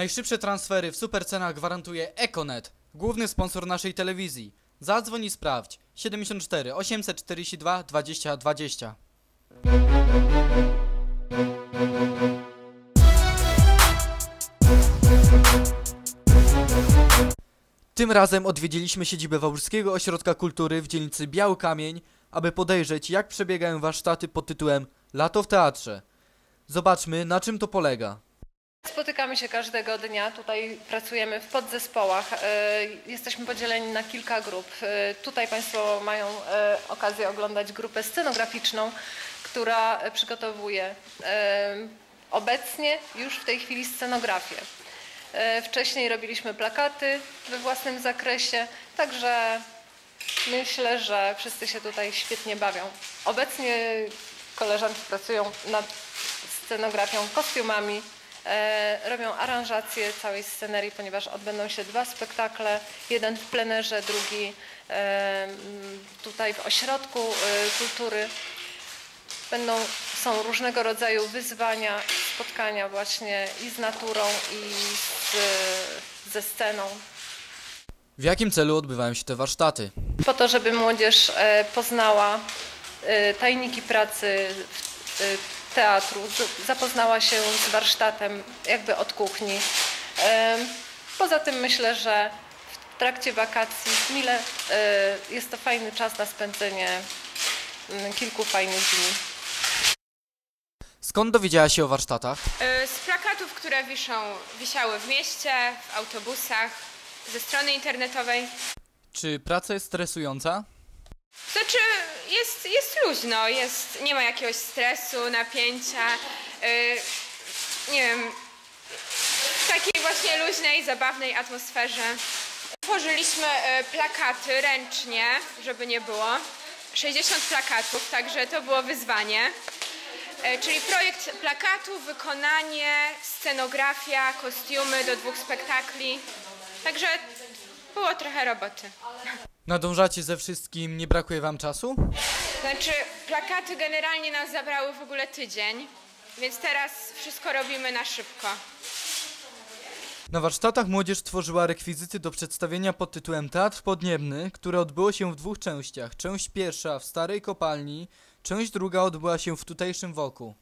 Najszybsze transfery w supercenach gwarantuje Econet, główny sponsor naszej telewizji. Zadzwoń i sprawdź. 74 842 20 20. Tym razem odwiedziliśmy siedzibę Wałbrzyskiego Ośrodka Kultury w dzielnicy Biały Kamień, aby podejrzeć jak przebiegają warsztaty pod tytułem Lato w Teatrze. Zobaczmy na czym to polega. Spotykamy się każdego dnia. Tutaj pracujemy w podzespołach. E, Jesteśmy podzieleni na kilka grup. E, Tutaj Państwo mają e, okazję oglądać grupę scenograficzną, która przygotowuje obecnie już w tej chwili scenografię. Wcześniej robiliśmy plakaty we własnym zakresie, także myślę, że wszyscy się tutaj świetnie bawią. Obecnie koleżanki pracują nad scenografią, kostiumami, robią aranżację całej scenerii, ponieważ odbędą się dwa spektakle, jeden w plenerze, drugi e, tutaj w ośrodku e, kultury. Będą, są różnego rodzaju wyzwania, spotkania właśnie i z naturą, i z, ze sceną. W jakim celu odbywają się te warsztaty? po to, żeby młodzież e, poznała e, tajniki pracy w- e, teatru, z- zapoznała się z warsztatem jakby od kuchni. Poza tym myślę, że w trakcie wakacji mile e, jest to fajny czas na spędzenie mm, kilku fajnych dni. Skąd dowiedziała się o warsztatach? Y, Z plakatów, które wiszą, wisiały w mieście, w autobusach, ze strony internetowej. Czy praca jest stresująca? Znaczy, jest, jest luźno, jest, nie ma jakiegoś stresu, napięcia. y, nie wiem, w takiej właśnie luźnej, zabawnej atmosferze. Tworzyliśmy y, plakaty ręcznie, żeby nie było. 60 plakatów, także to było wyzwanie. E, Czyli projekt plakatu, wykonanie, scenografia, kostiumy do dwóch spektakli. Także było trochę roboty. Nadążacie ze wszystkim, nie brakuje wam czasu? Znaczy, plakaty generalnie nam zabrały w ogóle tydzień, więc teraz wszystko robimy na szybko. Na warsztatach młodzież tworzyła rekwizyty do przedstawienia pod tytułem Teatr Podniebny, które odbyło się w dwóch częściach. Część pierwsza w starej kopalni, część druga odbyła się w tutejszym woku.